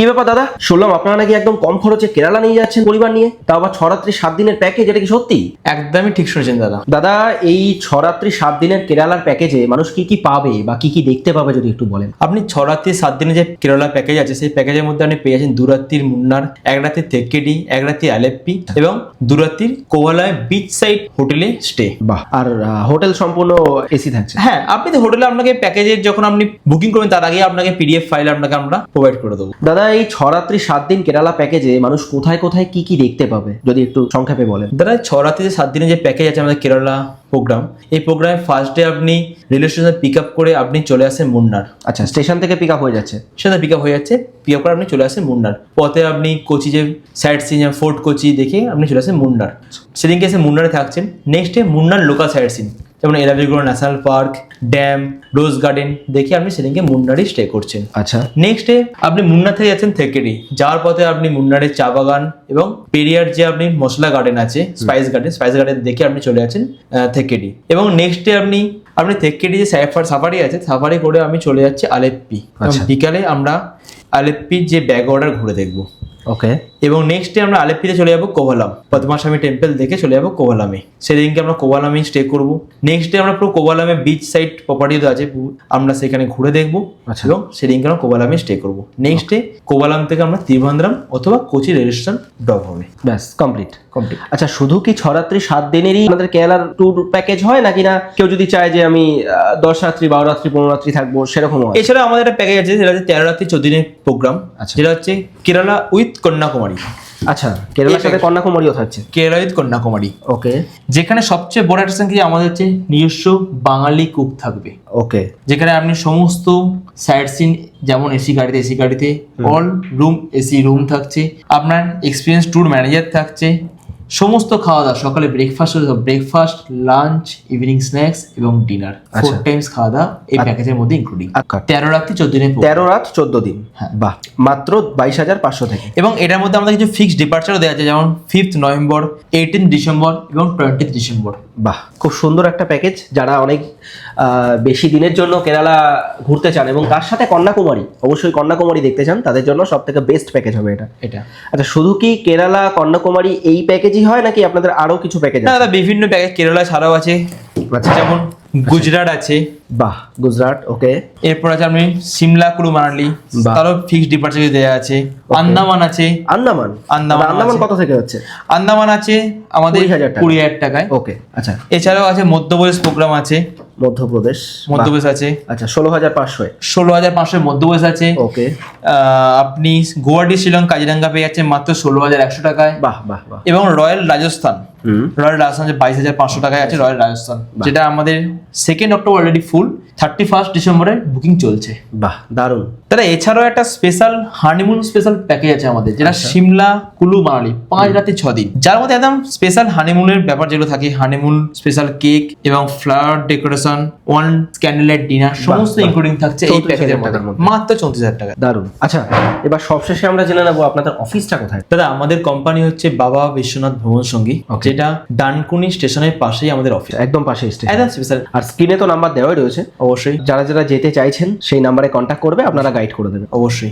কি ব্যাপার দাদা? শুনলাম আপনারা নাকি একদম কম খরচে কেরালা নিয়ে যাচ্ছেন পরিবার নিয়ে। তাও আবার ছরাত্রি সাত দিনের প্যাকেজ এটা কি সত্যি? একদমই ঠিক শুনেছেন দাদা। দাদা এই ছরাত্রি সাত দিনের কেরালার প্যাকেজে মানুষ কি কি পাবে বা কি কি দেখতে পাবে যদি একটু বলেন? আপনি ছ রাত্রি সাত দিনে যে কেরালা প্যাকেজ আছে সেই প্যাকেজের মধ্যে আপনি পেয়ে যাচ্ছেন দু রাত্রির মুন্নার এক রাত্রি থেকেডি এক রাত্রি আলেপ্পি এবং দু রাত্রির কোয়ালায় বিচ সাইড হোটেলে স্টে বাহ আর হোটেল সম্পূর্ণ এসি থাকছে। হ্যাঁ আপনি তো হোটেলে আপনাকে প্যাকেজের যখন আপনি বুকিং করবেন তার আগে আপনাকে পিডিএফ ফাইল আপনাকে আমরা প্রোভাইড করে দেবো। দাদা এই ছ রাত্রি সাত দিন কেরালা প্যাকেজে মানুষ কোথায় কোথায় কি কি দেখতে পাবে? যদি একটু সংক্ষেপে বলেন। দাদা ছ রাত্রি সাত দিনে যে প্যাকেজ আছে আমাদের কেরালা প্রোগ্রাম এই প্রোগ্রামে ফার্স্ট ডে আপনি রেলওয়ে স্টেশনে পিক আপ করে আপনি চলে আসেন মুন্নার। আচ্ছা স্টেশন থেকে পিক আপ হয়ে যাচ্ছে। সেটা পিক আপ হয়ে যাচ্ছে পিক আপ করে আপনি চলে আসেন মুন্নার। পথে আপনি কোচি যে সাইড সিন ফোর্ট কোচি দেখে আপনি চলে আসেন মুন্নার। সেদিনকে এসে মুন্নারে থাকছেন। Next day Munnar local sightseeing যেমন এলাভিগুলো national park dam rose garden দেখে আপনি সেদিনকে মুন্নারই স্টে করছেন। আচ্ছা। নেক্সট ডে আপনি মুন্নার থেকে যাচ্ছেন থেকেডি যাওয়ার পথে আপনি মুন্নারের চা বাগান এবং পেরিয়ার যে আপনি মশলা গার্ডেন আছে স্পাইস গার্ডেন স্পাইস গার্ডেন দেখে আপনি চলে যাচ্ছেন থেকেডি। এবং নেক্সট ডে আপনি আপনি থেকেডি যে সাইফার সাফারি আছে সাফারি করে আমি চলে যাচ্ছি আলেপ্পি। আচ্ছা। বিকালে আমরা আলেপ্পির যে ব্যাগ অর্ডার ঘুরে দেখব। ওকে এবং নেক্সট ডে আমরা আলেপ্পিতে চলে যাব কোভালাম। পদ্মাস্বামী টেম্পল দেখে চলে যাব কোভালামে। সেদিনকে আমরা কোভালামে স্টে করব। নেক্সট ডে আমরা পুরো কোভালামে বিচ সাইড প্রপার্টিও আছে আমরা সেখানে ঘুরে দেখব আচ্ছা। এবং সেদিনকে আমরা কোভালামে স্টে করব। নেক্সট ডে কোভালাম থেকে আমরা ত্রিভান্দ্রাম অথবা কোচি রেল স্টেশন ড্রপ হবে। ব্যাস কমপ্লিট কমপ্লিট আচ্ছা শুধু কি ছ রাত্রি সাত দিনেরই আমাদের কেরালার ট্যুর প্যাকেজ হয় নাকি না? কেউ যদি চায় যে আমি দশ রাত্রি বারো রাত্রি পনেরো রাত্রি থাকব সেরকম হয়। এছাড়া আমাদের একটা প্যাকেজ আছে সেটা হচ্ছে তেরো রাত্রি চোদ্দ দিনের প্রোগ্রাম আচ্ছা। যেটা হচ্ছে কেরালা উইথ কন্যাকুমারী। আচ্ছা কেরালার সাথে কন্যাকুমারীও থাকছে? কেরালা কন্যাকুমারী। ওকে। যেখানে সবচেয়ে বড় একটা কি আমাদের হচ্ছে? নিজস্ব বাঙালি কুক থাকবে। ওকে। যেখানে আপনি সমস্ত সাইড সিন যেমন এসি গাড়িতে এসি গাড়িতে অল রুম এসি রুম থাকছে। আপনার এক্সপিরিয়েন্স ট্যুর ম্যানেজার থাকছে। সমস্ত খাওয়া দাওয়া সকালে breakfast breakfast lunch evening snacks এবং ডিনার ফোর আচ্ছা। টাইমস খাওয়া দাওয়া এই প্যাকেজের মধ্যে ইনক্লুডিং আচ্ছা। তেরো রাত্রি চোদ্দ program। তেরো রাত চোদ্দ দিন। হ্যাঁ। বাহ। মাত্র বাইশ হাজার পাঁচশো থেকে। এবং এটার মধ্যে আমাদের কিছু ফিক্সড ডিপার্চারও দেওয়া আছে যেমন ফিফথ নভেম্বর এইটিন ডিসেম্বর এবং টোয়েন্টি ডিসেম্বর বাহ। খুব সুন্দর একটা প্যাকেজ যারা অনেক আহ, বেশি দিনের জন্য কেরালা ঘুরতে চান এবং তার সাথে কন্যাকুমারী অবশ্যই কন্যাকুমারী দেখতে চান তাদের জন্য সব থেকে বেস্ট প্যাকেজ হবে এটা। এটা। আচ্ছা শুধু কি কেরালা কন্যাকুমারী এই প্যাকেজই হয় নাকি আপনাদের আরও কিছু প্যাকেজ আছে দাদা বিভিন্ন প্যাকেজ কেরালা ছাড়াও আছে আচ্ছা। যেমন গুজরাট আছে। বাহ গুজরাট ওকে এরপর আছে আপনি সিমলা কুলু মানালি। তারও ফিক্সড ডিপার্চার দেওয়া আছে। আন্দামান আছে। আন্দামান? আন্দামান আচ্ছা, আন্দামান কত থেকে হচ্ছে আন্দামান আছে আমাদের 20,000 টাকা। কুড়ি হাজার টাকায়। ওকে আচ্ছা। এছাড়াও আছে মধ্যপ্রদেশ প্রোগ্রাম আছে। মধ্যপ্রদেশ। মধ্যপ্রদেশ আছে। আচ্ছা ষোলো হাজার পাঁচশো ষোলো হাজার পাঁচশো মধ্যপ্রদেশ আছে। ওকে আপনি গুয়াহাটি শিলং কাজিরাঙ্গা পেয়ে যাচ্ছেন মাত্র ষোলো হাজার একশো টাকায়। বাহ বাহ। এবং রয়্যাল রাজস্থান। রয়্যাল রাজস্থান যে বাইশ হাজার পাঁচশো টাকায় আছে রয়্যাল রাজস্থান যেটা আমাদের second October already full thirty first ডিসেম্বরে বুকিং চলছে। বাহ দারুণ। দাদা এছাড়াও একটা স্পেশাল হানিমুন স্পেশাল প্যাকেজ আছে আমাদের যেটা সিমলা কুলু মানালি পাঁচ রাতে ছ দিন যার মধ্যে একদম স্পেশাল হানিমুনের ব্যাপার যেগুলো থাকে হানিমুন স্পেশাল কেক এবং flower decoration one candle dinner সমস্ত ইনক্লুডিং থাকছে এই প্যাকেজের মধ্যে। মাত্র চৌত্রিশ হাজার টাকা। দারুণ। আচ্ছা এবার সবশেষে আমরা জেনে নেব আপনাদের অফিসটা কোথায়। দাদা আমাদের কোম্পানি হচ্ছে বাবা বিশ্বনাথ ভ্রমণ সঙ্গী. যেটা ডানকুনি স্টেশনের পাশেই আমাদের অফিস একদম পাশে স্টেশন স্পেশাল আর স্ক্রিনে তো নাম্বার দেওয়াই রয়েছে। অবশ্যই। যারা যারা যেতে চাইছেন সেই নাম্বারে কন্ট্যাক্ট করবে আপনারা গাইড করে দেবেন। অবশ্যই।